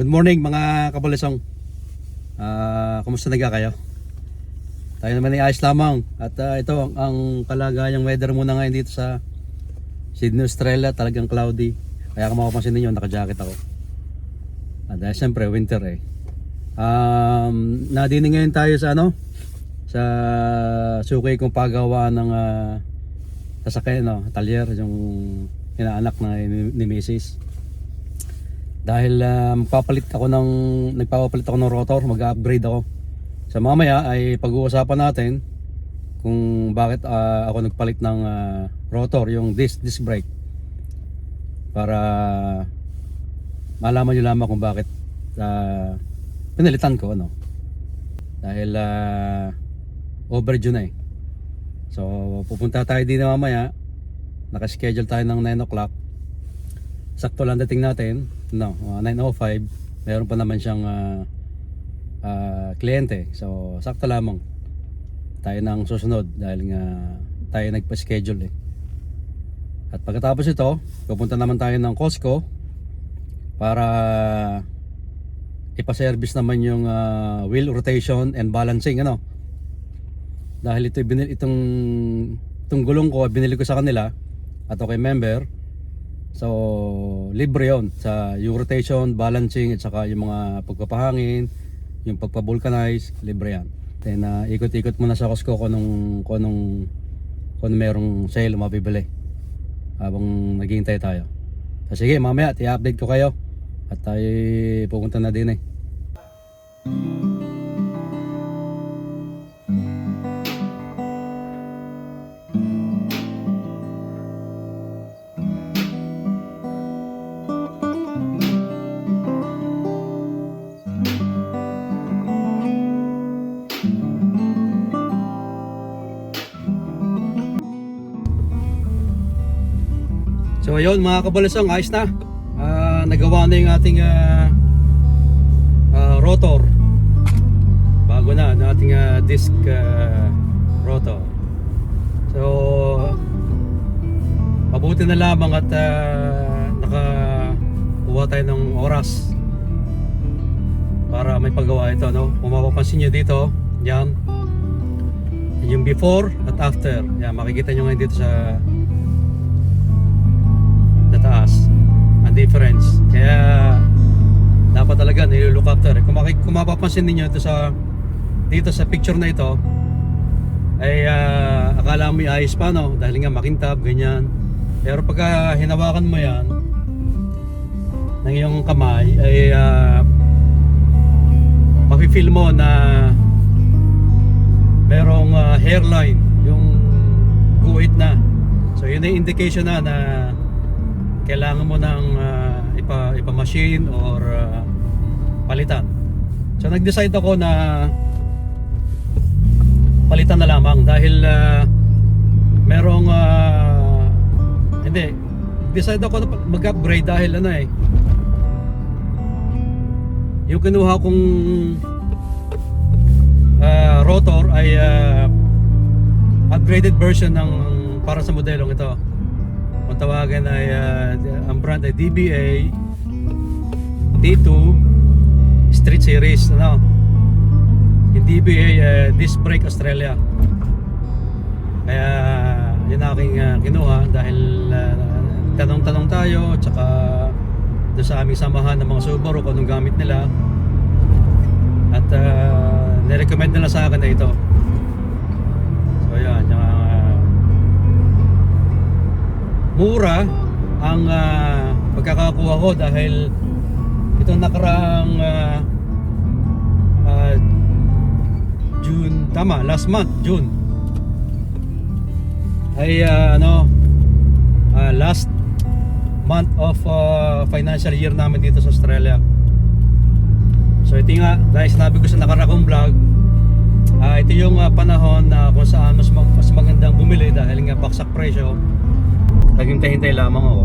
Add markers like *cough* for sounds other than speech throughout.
Good morning mga kabalisong. Ah, kumusta naga kayo? Tayo naman ay ayos lamang. At ah, ito ang, ang kalagayang weather muna ngayon dito sa Sydney, Australia. Talagang cloudy. Kaya kung mapapansin ninyo, naka-jacket ako. At dahil siyempre, winter eh. Um, nadini ngayon tayo sa ano? Sa sukay kong paggawa ng uh, sasakyan, no? Talyer, yung inaanak na ni, ni Mrs. Dahil uh, magpapalit ako ng nagpapapalit ako ng rotor, mag-upgrade ako. Sa mamaya ay pag-uusapan natin kung bakit ah, ako nagpalit ng ah, rotor, yung disc disc brake. Para malaman niyo lamang kung bakit uh, pinalitan ko ano. Dahil ah, overdue na eh. So pupunta tayo din mamaya. Naka-schedule tayo ng 9 o'clock sakto lang dating natin no uh, 9:05 meron pa naman siyang ah, ah, kliyente. So sakto lamang. Tayo nang susunod dahil nga tayo nagpa-schedule eh. At pagkatapos ito pupunta naman tayo ng Costco para ipa-service naman yung ah, wheel rotation and balancing ano. Dahil ito binil itong itong gulong ko binili ko sa kanila at ako ay member So, libre yon sa yung rotation, balancing, at saka yung mga pagpapahangin, yung pagpabulkanize, libre yan. Then, uh, ikot-ikot muna sa Costco kung nung, kung nung, kung merong sale mabibili habang naghihintay tayo. So, sige, mamaya, i-update ko kayo at tayo pupunta na din eh. So ayun mga kabalasong, ayos na. Ah, nagawa na yung ating ah, ah, rotor. Bago na ang ating ah, disc ah, rotor. So mabuti na lamang at uh, nakakuha tayo ng oras para may paggawa ito. No? Kung mapapansin nyo dito, yan. Yung before at after. Yan, makikita nyo ngayon dito sa taas ang difference. Kaya dapat talaga nililook after. Kung, maki, kung mapapansin ninyo ito sa dito sa picture na ito ay ah, akala mo yung ayos pa no? Dahil nga makintab ganyan. Pero pagka hinawakan mo yan ng iyong kamay ay uh, mafe-feel mo na merong ah, hairline yung guhit na. So yun ay indication na na kailangan mo ng uh, ipa, ipa-machine or uh, palitan. So nag-decide ako na palitan na lamang dahil uh, merong uh, hindi decide ako na mag-upgrade dahil ano eh yung kinuha kong uh, rotor ay uh, upgraded version ng para sa modelong ito kung tawagan ay uh, ang brand ay DBA T2 Street Series ano? Yung DBA uh, Disc Brake Australia. Kaya yun aking uh, kinuha dahil uh, tanong-tanong tayo at saka doon sa aming samahan ng mga Subaru kung anong gamit nila. At uh, nirecommend nila sa akin na ito. So yan mura ang uh, pagkakakuha ko dahil itong nakaraang uh, uh, June, tama, last month, June. Ay uh, ano uh, last month of uh, financial year namin dito sa Australia. So ito nga, dahil sinabi ko sa nakarakong vlog uh, ito yung uh, panahon na kung saan mas, mag- mas magandang bumili dahil nga baksak presyo naghintay-hintay lamang ako.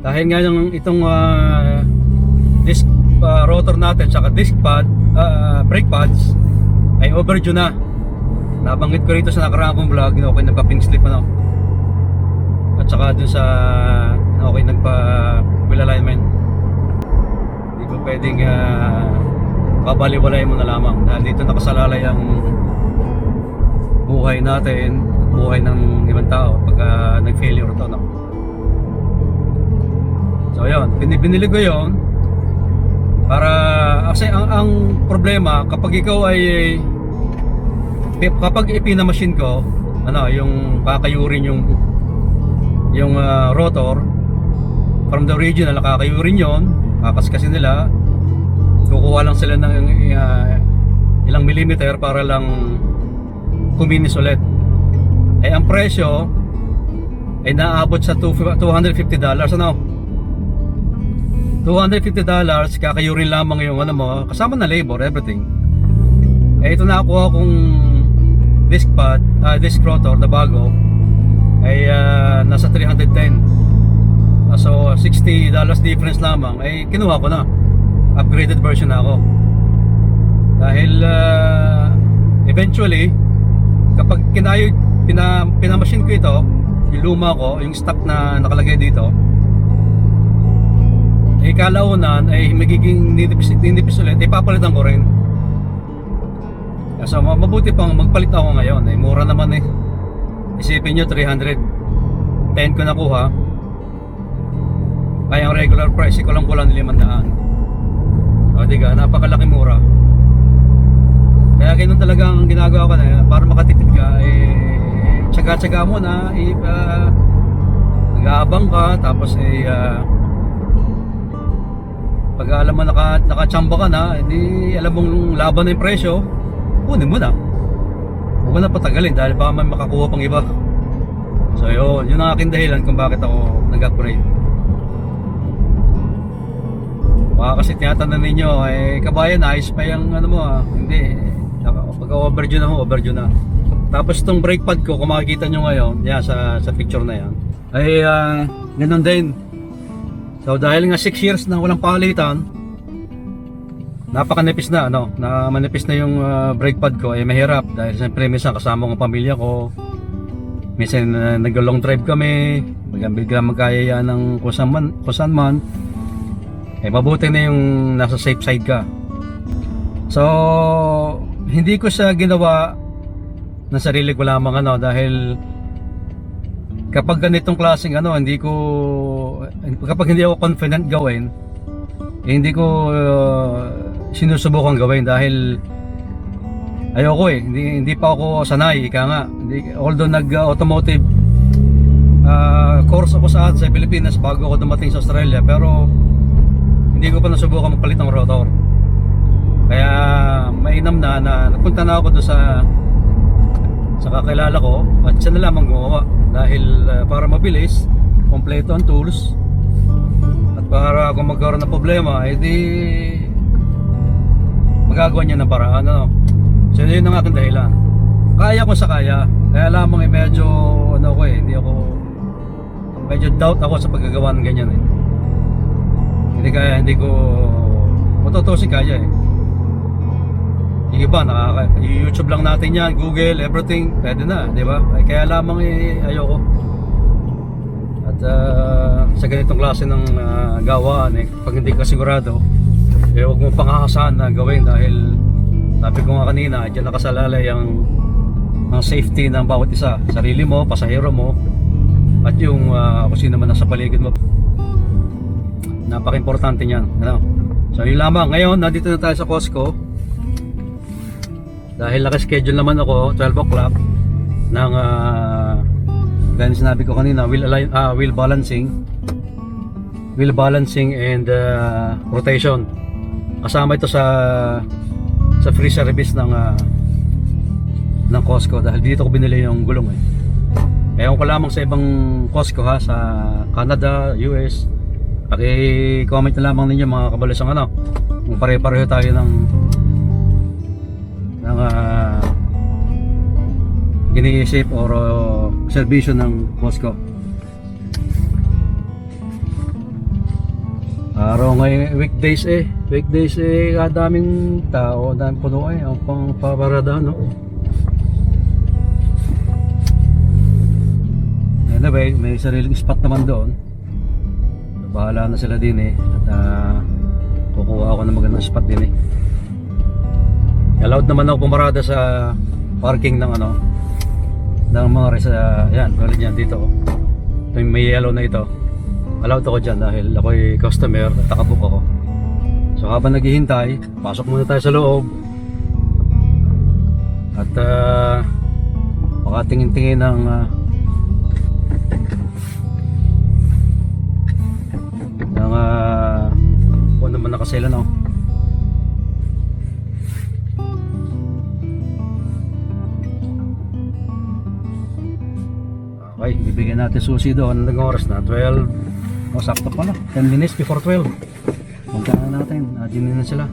Dahil nga yung itong ah, disc ah, rotor natin tsaka disc pad ah, brake pads ay overdue na. Nabanggit ko rito sa nakaraang kong vlog okay nagpa-pink slip ano? At saka dun sa okay nagpa wheel alignment pwedeng uh, babaliwalay mo na lamang? Dahil dito nakasalalay ang buhay natin, buhay ng ibang tao pagka nag-failure to, no? So, yun. Bin- Binili ko yun para, kasi ang, ang problema, kapag ikaw ay, kapag ipinamachine ko, ano, yung kakayurin yung, yung ah, rotor, from the original, nakakayurin yon kakaskasin nila, kukuha lang sila ng ah, ilang millimeter para lang kuminis ulit. Eh, ang presyo ay naabot sa $250 ano? $250 kakayurin lamang yung ano mo, kasama na labor, everything. Eh, ito nakuha kong disc pad, ah, disc rotor na bago ay ah, nasa 310. Ah, so, $60 difference lamang. Eh, kinuha ko na. Upgraded version na ako. Dahil ah, eventually, kapag kinayo, pina, pinamachine ko ito, yung luma ko, yung stock na nakalagay dito, eh kalaunan ay magiging ninipis, ninipis ulit, ipapalitan ko rin. So, ma- mabuti pang magpalit ako ngayon. Eh, mura naman eh. Isipin nyo, 300. 10 ko nakuha. Kaya ang regular price ko lang kulang 500. O, di ka, napakalaki mura. Kaya ganun talaga ang ginagawa ko na. Para makatipid ka, eh, tsaga-tsaga mo na, eh, uh, nag-aabang ka, tapos eh, ah, pag alam mo naka, nakachamba ka na, hindi alam mong laban na yung presyo, kunin mo na. Huwag mo na patagalin dahil baka may makakuha pang iba. So yun, yun ang aking dahilan kung bakit ako nag-upgrade. Baka kasi tinatanong ninyo, eh kabayan, ayos pa yung ano mo ah. Hindi, pag overdue na ho, overdue na. Tapos itong brake pad ko, kung makikita nyo ngayon, yan sa, sa picture na yan, ay ah, ganun din. So dahil nga 6 years na walang palitan, napakanipis na ano, na manipis na yung ah, brake pad ko, eh mahirap dahil siyempre minsan kasama ko pamilya ko. Minsan uh, nag-long drive kami, biglang biglang magkayaya ng kung saan man, kung saan man. Eh mabuti na yung nasa safe side ka. So, hindi ko siya ginawa ng sarili ko lamang ano dahil kapag ganitong klaseng ano hindi ko kapag hindi ako confident gawin eh, hindi ko uh, sinusubukan gawin dahil ayoko eh. Hindi, hindi pa ako sanay ika nga. Hindi, although nag automotive uh, course ako sa sa Pilipinas bago ako dumating sa Australia pero hindi ko pa nasubukan magpalit ng rotor. Kaya mainam na na napunta na ako doon sa sa kakilala ko at siya na lamang gumawa. Dahil uh, para mabilis kompleto ang tools. At para kung magkaroon ng problema edi magagawa niya ng paraan ano. So yun ang aking dahilan. Kaya ko sa kaya. Kaya lamang eh medyo ano ko eh hindi ako medyo doubt ako sa paggagawa ng ganyan eh. Hindi kaya hindi ko matutusin kaya eh yung iba, nakaka YouTube lang natin yan, Google, everything, pwede na, di ba? Ay, kaya lamang eh, ayoko. At ah, sa ganitong klase ng ah, gawaan, eh, pag hindi ka sigurado, eh, huwag mo pangakasahan na gawin dahil sabi ko nga kanina, dyan nakasalalay ang, ang safety ng bawat isa. Sarili mo, pasahero mo, at yung ah, kung sino man nasa paligid mo. Napaka-importante niyan. Ano? So yun lamang. Ngayon, nandito na tayo sa Costco dahil naka-schedule naman ako 12 o'clock ng uh, dahil sinabi ko kanina wheel, align, ah, wheel balancing. Wheel balancing and uh, rotation. Kasama ito sa sa free service ng uh, ng Costco dahil dito ko binili yung gulong eh. Ewan ko lamang sa ibang Costco ha sa Canada, US paki-comment na lamang ninyo mga kabalisang ano. Kung pare-pareho tayo ng uh, iniisip or uh, serbisyo ng Costco. Araw ngayon, weekdays eh. Weekdays eh, kadaming tao, daming puno eh. Ang pang paparada, no? Anyway, may sariling spot naman doon. Bahala na sila din eh. At uh, kukuha ako ng na spot din eh. Allowed naman ako pumarada sa parking ng ano ng mga resa yan tulad yan dito. Oh. ito may yellow na ito. Allowed ako dyan dahil ako'y customer at nakabook ako. So habang naghihintay pasok muna tayo sa loob. At uh, makatingin-tingin ng uh, ng uh, kung ano man nakasela Okay, bibigyan natin susi doon. Ng oras na? 12 o sakto pala. 10 minutes before 12 punta na natin. Adin na sila.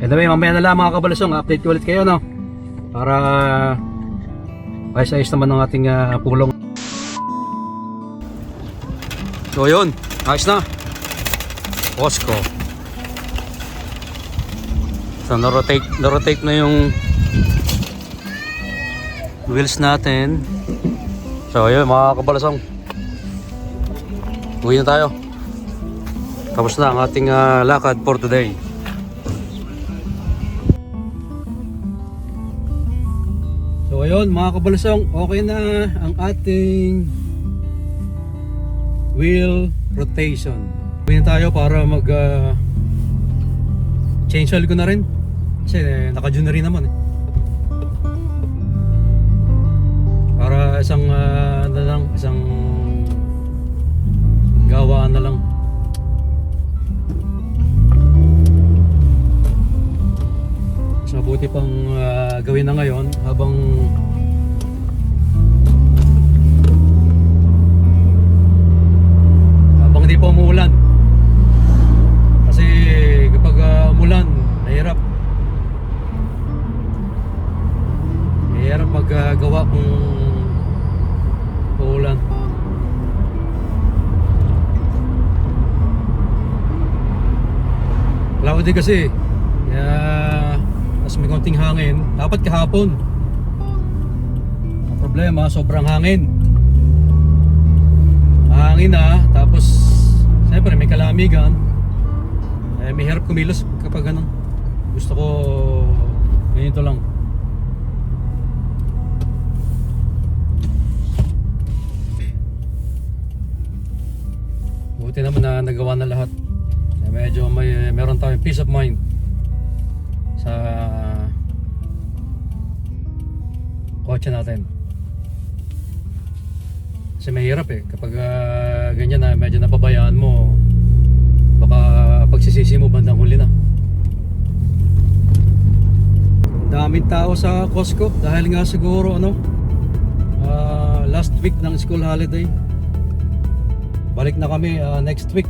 Anyway mamaya na lang mga kabalasong update ulit kayo no? Para ayos-ayos naman ng ating ah, pulong. So yun. Ayos na. Costco so na-rotate, na-rotate na yung wheels natin So ayun mga kabalasong. Uwi na tayo. Tapos na ang ating ah, lakad for today. So ayun mga kabalasong Okay na ang ating Wheel rotation. Uwi na tayo para mag ah, Change oil ko na rin. Kasi eh, naka-June na rin naman eh isang ah, ano lang isang gawaan na lang. Mas mabuti pang ah, gawin na ngayon habang cloudy kasi kaya mas may konting hangin. Dapat kahapon. Ang problema sobrang hangin. Hangin na tapos siyempre may kalamigan. Eh, may hirap kumilos kapag ganun. Gusto ko ganito lang. Buti naman na nagawa na lahat. Medyo may meron tayong peace of mind sa kotse natin. Kasi mahirap eh kapag ah, ganyan na medyo napabayaan mo baka pagsisisi mo bandang huli na. Daming tao sa Costco dahil nga siguro ano ah, last week ng school holiday balik na kami uh, next week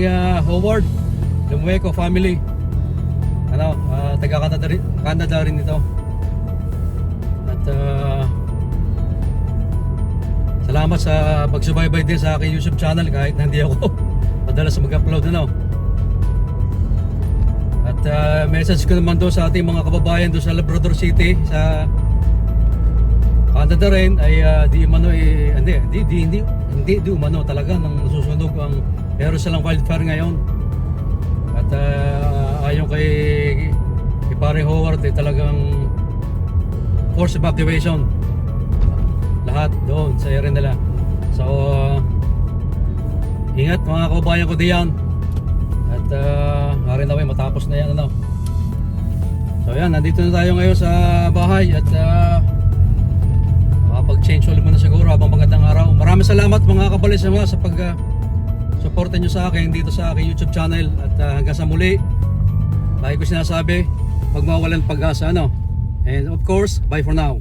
Paring ah, Howard, Lumueco family. Ano, ah, taga Canada rin, Canada rin ito. At ah, salamat sa pagsubaybay din sa aking YouTube channel kahit na hindi ako *laughs* madalas mag-upload ano. At ah, message ko naman doon sa ating mga kababayan doon sa Labrador City sa Canada rin ay ah, di umano eh, hindi, di, di, hindi, hindi di umano talaga nang nasusunog ang meron silang wildfire ngayon. At uh, ayon kay, kay Pare Howard eh, talagang force evacuation. Lahat doon sa area nila. So, ah, ingat mga kababayan ko diyan. At uh, nga rin away matapos na yan ano. So yan, nandito na tayo ngayon sa bahay at uh, makapag-change ulit muna siguro habang magandang araw. Maraming salamat mga kabalis mga sa pag uh, suporta nyo sa akin dito sa aking YouTube channel at uh, hanggang sa muli. Lagi ko sinasabi, pag mawalan pag-asa ano. And of course, bye for now.